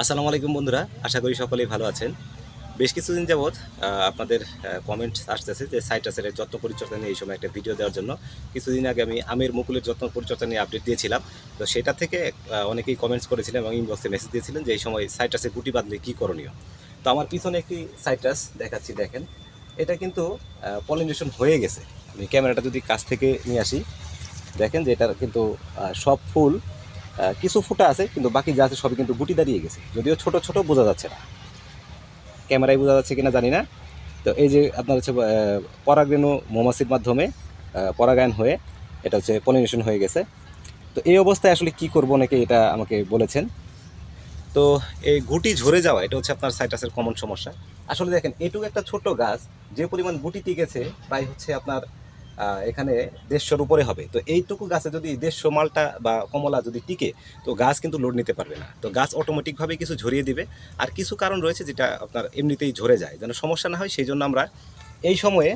আসসালামু আলাইকুম বন্ধুরা, আশা করি সকলেই ভালো আছেন। বেশ কিছুদিন যাবৎ আপনাদের কমেন্ট আসতেছে যে সাইটাসের যত্ন পরিচর্যা নিয়ে এই সময় একটা ভিডিও দেওয়ার জন্য। কিছুদিন আগে আমি আমের মুকুলের যত্ন পরিচর্যা নিয়ে আপডেট দিয়েছিলাম। তো সেটা থেকে অনেকেই কমেন্টস করেছিলেন এবং ইনবক্সে মেসেজ দিয়েছিলেন যে এই সময় সাইটাসে গুটি বাঁধলে কী করণীয়। তো আমার পিছনে একটি সাইটাস দেখাচ্ছি, দেখেন। এটা কিন্তু পলিনেশন হয়ে গেছে। আমি ক্যামেরাটা যদি কাছ থেকে নিয়ে আসি, দেখেন যে এটার কিন্তু সব ফুল কিছু ফুটা আছে, কিন্তু বাকি যা আছে সবই কিন্তু গুটি দাঁড়িয়ে গেছে। যদিও ছোট ছোট বোঝা যাচ্ছে না। ক্যামেরায় বোঝা যাচ্ছে কিনা জানি না। তো এই যে আপনার হচ্ছে পরাগরেণু মৌমাছির মাধ্যমে পরাগায়ন হয়ে এটা হচ্ছে পলিনেশন হয়ে গেছে। তো এই অবস্থায় আসলে কি করব অনেকে এটা আমাকে বলেছেন। তো এই গুটি ঝরে যাওয়া, এটা হচ্ছে আপনার সাইটাসের কমন সমস্যা। আসলে দেখেন, এটুকু একটা ছোট গাছ, যে পরিমাণ গুটি টিকেছে, প্রায় হচ্ছে আপনার এখানে দেড়শোর উপরে হবে। তো এইটুকু গাছে যদি দেড়শো মালটা বা কমলা যদি টিকে, তো গাছ কিন্তু লোড নিতে পারবে না। তো গাছ অটোমেটিকভাবে কিছু ঝরিয়ে দিবে। আর কিছু কারণ রয়েছে যেটা আপনার এমনিতেই ঝরে যায়। যেন সমস্যা না হয়, সেই জন্য আমরা এই সময়ে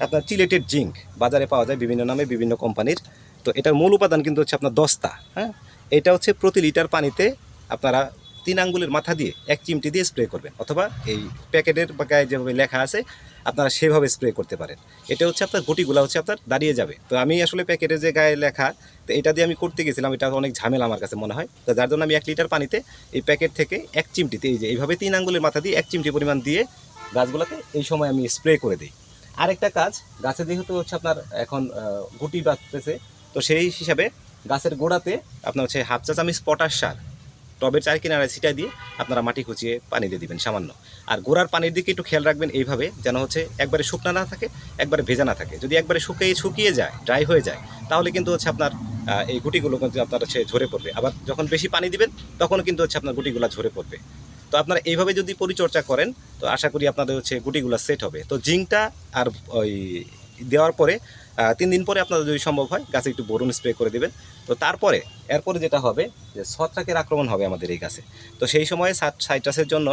আপনার চিলেটেড জিঙ্ক বাজারে পাওয়া যায় বিভিন্ন নামে বিভিন্ন কোম্পানির তো এটার মূল উপাদান কিন্তু হচ্ছে আপনার দস্তা হ্যাঁ? এটা হচ্ছে প্রতি লিটার পানিতে আপনারা তিন আঙ্গুলের মাথা দিয়ে এক চিমটি দিয়ে স্প্রে করবেন। অথবা এই প্যাকেটের গায়ে যেভাবে লেখা আছে, আপনারা সেভাবে স্প্রে করতে পারেন। এটা হচ্ছে আপনার গুটিগুলো হচ্ছে আপনার দাঁড়িয়ে যাবে। তো আমি আসলে প্যাকেটের যে গায়ে লেখা, তো এটা দিয়ে আমি করতে গেছিলাম, এটা অনেক ঝামেলা আমার কাছে মনে হয়। তো যার জন্য আমি এক লিটার পানিতে এই প্যাকেট থেকে এক চিমটিতে, এই যে এইভাবে তিন আঙ্গুলের মাথা দিয়ে এক চিমটি পরিমাণ দিয়ে গাছগুলোতে এই সময় আমি স্প্রে করে দিই। আরেকটা কাজ, গাছে যেহেতু হচ্ছে আপনার এখন গুটি বাঁচতেছে, তো সেই হিসাবে গাছের গোড়াতে আপনার হচ্ছে হাফ চা চামিচ পটাশ সার টবের চার কিনারায় ছিটা দিয়ে আপনারা মাটি খুঁচিয়ে পানি দিয়ে দিবেন, সামান্য। আর গোড়ার পানির দিকে একটু খেয়াল রাখবেন এইভাবে, যেন হচ্ছে একবারে শুকনা না থাকে, একবারে ভেজা না থাকে। যদি একবারে শুকিয়ে শুকিয়ে যায় ড্রাই হয়ে যায়, তাহলে কিন্তু হচ্ছে আপনার এই গুটিগুলো কিন্তু আপনার হচ্ছে ঝরে পড়বে। আবার যখন বেশি পানি দিবেন তখন কিন্তু হচ্ছে আপনার গুটিগুলো ঝরে পড়বে। তো আপনারা এইভাবে যদি পরিচর্যা করেন, তো আশা করি আপনাদের হচ্ছে গুটিগুলো সেট হবে। তো জিঙ্কটা আর ওই দেওয়ার পরে তিন দিন পরে আপনাদের যদি সম্ভব হয়, গাছে একটু বরুণ স্প্রে করে দেবেন। তো তারপরে, এরপরে যেটা হবে যে ছত্রাকের আক্রমণ হবে আমাদের এই গাছে। তো সেই সময়ে সাইট্রাসের জন্য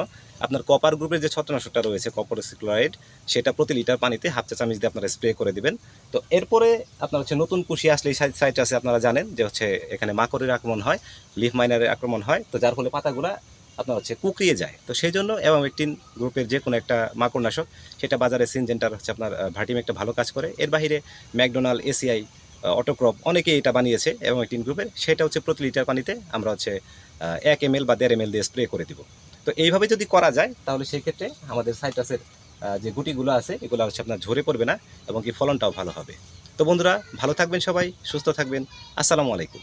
আপনার কপার গ্রুপের যে ছত্রনাশকটা রয়েছে কপার সিক্লোরাইড সেটা প্রতি লিটার পানিতে হাফ চা চামচ দিয়ে আপনারা স্প্রে করে দিবেন। তো এরপরে আপনার হচ্ছে নতুন কুশি আসলে এই সাইট্রাসে আপনারা জানেন যে হচ্ছে এখানে মাকড়ের আক্রমণ হয় লিফ মাইনারের আক্রমণ হয়। তো যার ফলে পাতাগুলা আপনার হচ্ছে কুকড়িয়ে যায়। তো সেই জন্য এবং একটিন গ্রুপের যে কোনো একটা মাকড়নাশক, সেটা বাজারে সিনজেন্টার হচ্ছে আপনার ভার্টিম একটা ভালো কাজ করে। এর বাইরে ম্যাকডোনাল্ড, এসিআই অটোক্রপ অনেকেই এটা বানিয়েছে এবং একটিন গ্রুপের, সেটা হচ্ছে প্রতি লিটার পানিতে আমরা হচ্ছে এক এম বা দেড় এম দিয়ে স্প্রে করে দিব। তো এইভাবে যদি করা যায়, তাহলে সেই ক্ষেত্রে আমাদের সাইট্রাসের যে গুটিগুলো আছে, এগুলো হচ্ছে আপনার ঝরে পড়বে না এবং কি ফলনটাও ভালো হবে। তো বন্ধুরা, ভালো থাকবেন সবাই, সুস্থ থাকবেন। আসসালামু আলাইকুম।